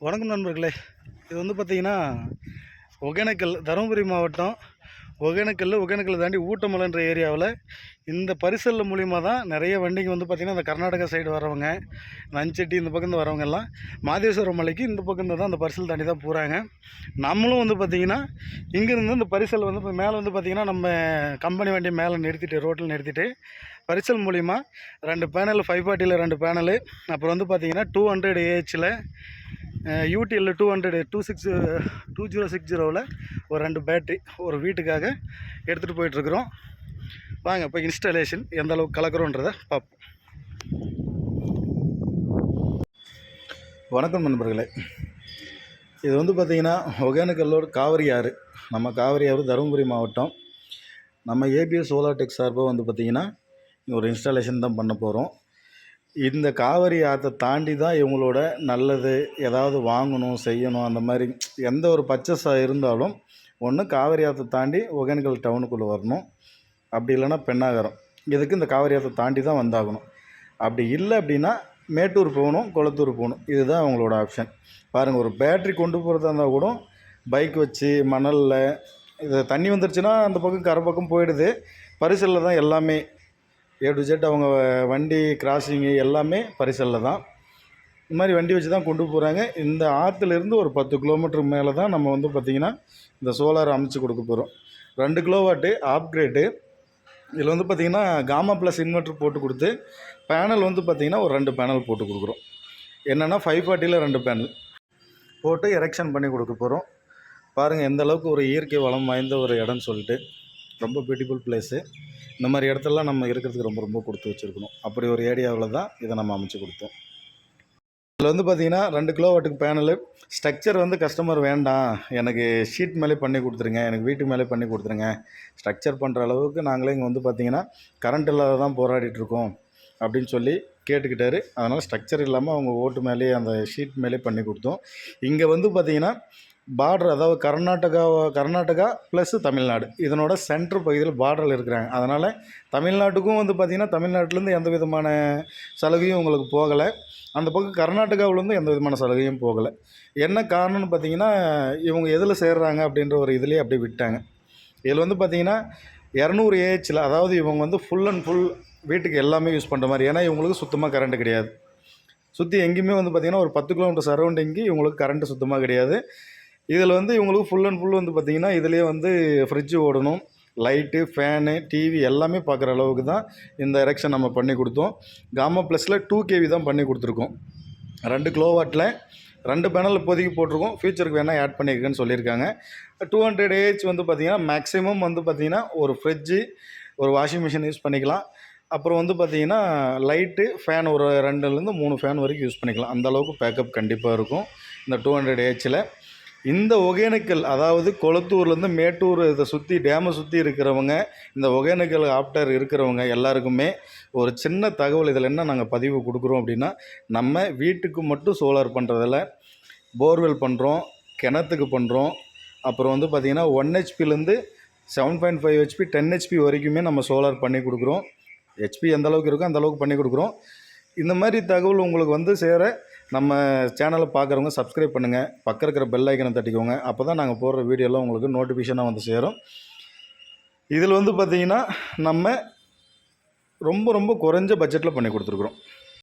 வணக்கம் நண்பர்களே. இது வந்து பார்த்திங்கன்னா ஒகேனக்கல் தருமபுரி மாவட்டம். ஒகேனக்கல் ஒகேனக்கல் தாண்டி ஊட்டமலைன்ற ஏரியாவில் இந்த பரிசல் மூலிமா தான் நிறைய வண்டிங்க வந்து பார்த்திங்கன்னா இந்த கர்நாடகா சைடு வரவங்க நஞ்சட்டி இந்த பக்கம் வரவங்க எல்லாம் மாதேஸ்வரம் மலைக்கு இந்த பக்கம் தான் அந்த பரிசல் தாண்டி தான் போகிறாங்க நம்மளும் வந்து பார்த்திங்கன்னா இங்கேருந்து இந்த பரிசல் வந்து இப்போ மேலே வந்து பார்த்திங்கன்னா நம்ம கம்பெனி வண்டி மேலே நிறுத்திட்டு ரோட்டில் நிறுத்திட்டு பரிசல் மூலிமா ரெண்டு பேனல் ஃபைவ் ஃபார்ட்டியில் ரெண்டு பேனலு அப்புறம் வந்து பார்த்திங்கன்னா டூ ஹண்ட்ரட் ஏஹெச்சில் யூடிஎல்ல two hundred two six two zero six ஜீரோவில் ஒரு ரெண்டு பேட்ரி ஒரு வீட்டுக்காக எடுத்துகிட்டு போயிட்டுருக்குறோம். வாங்க இப்போ இன்ஸ்டாலேஷன் எந்த அளவுக்கு கலக்கிறோன்றதை பார்ப்போம் வணக்கம் நண்பர்களே. இது வந்து பார்த்திங்கன்னா ஒகேனக்கல்லோட காவிரி ஆறு நம்ம காவிரி ஆறு தருமபுரி மாவட்டம். நம்ம ஏபிஎஸ் சோலார் டெக் சார்பாக வந்து பார்த்திங்கன்னா ஒரு இன்ஸ்டாலேஷன் தான் பண்ண போகிறோம் இந்த காவிரி ஆற்றை தாண்டி தான் இவங்களோட நல்லது ஏதாவது வாங்கணும் செய்யணும் அந்த மாதிரி எந்த ஒரு பர்ச்சஸாக இருந்தாலும் ஒன்று காவிரி ஆற்றை தாண்டி ஒகேனக்கல் டவுனுக்குள்ளே வரணும். அப்படி இல்லைன்னா பெண்ணாகரம். இதுக்கு இந்த காவிரி ஆற்றை தாண்டி தான் வந்தாகணும். அப்படி இல்லை அப்படின்னா மேட்டூர் போகணும் குளத்தூர் போகணும். இதுதான் அவங்களோட ஆப்ஷன். பாருங்கள் ஒரு பேட்ரி கொண்டு போகிறதா இருந்தால் கூட பைக் வச்சு மணலில் இது தண்ணி வந்துருச்சுன்னா அந்த பக்கம் கரை பக்கம் போயிடுது. பரிசலில் தான் எல்லாமே ஏ டு ஜெட் அவங்க வண்டி கிராசிங்கு எல்லாமே பரிசலில் தான். இந்த மாதிரி வண்டி வச்சு தான் கொண்டு போகிறாங்க இந்த ஆற்றுலேருந்து ஒரு பத்து கிலோமீட்டர் மேலே தான் நம்ம வந்து பார்த்திங்கன்னா இந்த சோலார் அமைச்சு கொடுக்க போகிறோம் ரெண்டு கிலோவாட்டு ஆப்கிரேடு இதில் வந்து பார்த்திங்கன்னா காமா ப்ளஸ் இன்வெர்ட்டர் போட்டு கொடுத்து பேனல் வந்து பார்த்திங்கன்னா ஒரு ரெண்டு பேனல் போட்டு கொடுக்குறோம். என்னென்னா ஃபைவ் ஃபார்ட்டியில் ரெண்டு பேனல் போட்டு எரெக்ஷன் பண்ணி கொடுக்க போகிறோம் பாருங்கள் எந்த அளவுக்கு ஒரு இயற்கை வளம் வாய்ந்த ஒரு இடம்னு சொல்லிட்டு. ரொம்ப பியூட்டிஃபுல் பிளேஸு இந்த மாதிரி இடத்துலலாம் நம்ம இருக்கிறதுக்கு ரொம்ப ரொம்ப கொடுத்து வச்சுருக்கணும். அப்படி ஒரு ஏரியாவில் தான் இதை நம்ம அமைச்சு கொடுத்தோம். இதில் வந்து பார்த்திங்கன்னா ரெண்டு கிலோ வாட்டுக்கு பேனலு ஸ்ட்ரக்சர் வந்து கஸ்டமர் வேண்டாம். எனக்கு ஷீட் மேலே பண்ணி கொடுத்துருங்க. எனக்கு வீட்டு மேலே பண்ணி கொடுத்துருங்க. ஸ்ட்ரக்சர் பண்ணுற அளவுக்கு நாங்களே இங்கே வந்து பார்த்திங்கன்னா கரண்ட் இல்லாத தான் போராடிட்டுருக்கோம் அப்படின்னு சொல்லி கேட்டுக்கிட்டாரு. அதனால் ஸ்ட்ரக்சர் இல்லாமல் அவங்க ஓட்டு மேலேயே அந்த ஷீட் மேலே பண்ணி கொடுத்தோம். இங்கே வந்து பார்த்திங்கன்னா பார்டர் அதாவது கர்நாடகா கர்நாடகா ப்ளஸ் தமிழ்நாடு இதனோட சென்ட்ரு பகுதியில் பார்டரில் இருக்கிறாங்க அதனால் தமிழ்நாட்டுக்கும் வந்து பார்த்திங்கன்னா தமிழ்நாட்டிலேருந்து எந்த விதமான சலுகையும் உங்களுக்கு போகலை. அந்த பக்கம் கர்நாடகாவிலேருந்து எந்த விதமான சலுகையும் போகலை. என்ன காரணம்னு பார்த்தீங்கன்னா இவங்க எதில் சேர்றாங்க அப்படின்ற ஒரு இதுலேயே அப்படியே விட்டாங்க. இதில் வந்து பார்த்திங்கன்னா இரநூறு ஏஹெச்சில் அதாவது இவங்க வந்து ஃபுல் அண்ட் ஃபுல் வீட்டுக்கு எல்லாமே யூஸ் பண்ணுற மாதிரி ஏன்னா இவங்களுக்கு சுத்தமாக கரண்ட்டு கிடையாது. சுற்றி எங்கேயுமே வந்து பார்த்திங்கன்னா ஒரு பத்து கிலோமீட்டர் சரௌண்டிங்கு இவங்களுக்கு கரண்ட்டு சுத்தமாக கிடையாது. இதில் வந்து இவங்களுக்கு ஃபுல் அண்ட் ஃபுல் வந்து பார்த்திங்கன்னா இதுலேயே வந்து ஃப்ரிட்ஜு ஓடணும் லைட்டு ஃபேனு டிவி எல்லாமே பார்க்குற அளவுக்கு தான் இந்த எரெக்ஷன் நம்ம பண்ணி கொடுத்தோம். காமா ப்ளஸில் டூ கேவி தான் பண்ணி கொடுத்துருக்கோம். ரெண்டு கிலோவாட்டில் ரெண்டு பேனல் இப்போதைக்கு போட்டிருக்கோம். ஃபியூச்சருக்கு வேணால் ஆட் பண்ணியிருக்கேன்னு சொல்லியிருக்காங்க. டூ ஹண்ட்ரட் ஏஹெச் வந்து பார்த்திங்கன்னா மேக்ஸிமம் வந்து பார்த்திங்கன்னா ஒரு ஃப்ரிட்ஜு ஒரு வாஷிங் மிஷின் யூஸ் பண்ணிக்கலாம். அப்புறம் வந்து பார்த்திங்கன்னா லைட்டு ஃபேன் ஒரு ரெண்டுலேருந்து மூணு ஃபேன் வரைக்கும் யூஸ் பண்ணிக்கலாம். அந்தளவுக்கு பேக்கப் கண்டிப்பாக இருக்கும். இந்த டூ ஹண்ட்ரட் ஏஹெச்சில் இந்த ஒகேனக்கல் அதாவது கொளத்தூர்லேருந்து மேட்டூர் இதை சுற்றி டேமை சுற்றி இருக்கிறவங்க இந்த ஒகேனக்கல் ஆப்டர் இருக்கிறவங்க எல்லாருக்குமே ஒரு சின்ன தகவல். இதில் என்ன நாங்கள் பதிவு கொடுக்குறோம் அப்படின்னா நம்ம வீட்டுக்கு மட்டும் சோலார் பண்ணுறதில் போர்வெல் பண்ணுறோம் கிணத்துக்கு பண்ணுறோம் அப்புறம் வந்து பார்த்திங்கன்னா one ஹெச்பிலேருந்து seven point five HP ten HP வரைக்குமே நம்ம சோலார் பண்ணி கொடுக்குறோம். ஹெச்பி எந்த அளவுக்கு இருக்கோ அந்த அளவுக்கு பண்ணி கொடுக்குறோம். இந்த மாதிரி தகவல் உங்களுக்கு வந்து சேர நம்ம சேனலை பார்க்குறவங்க சப்ஸ்கிரைப் பண்ணுங்கள் பக்கம் இருக்கிற பெல் ஐக்கனை தட்டிக்கோங்க. அப்போ தான் நாங்கள் போடுற வீடியோலாம் உங்களுக்கு நோட்டிஃபிகேஷனாக வந்து சேரும். இதில் வந்து பார்த்திங்கன்னா நம்ம ரொம்ப ரொம்ப குறைஞ்ச பட்ஜெட்டில் பண்ணி கொடுத்துருக்குறோம்.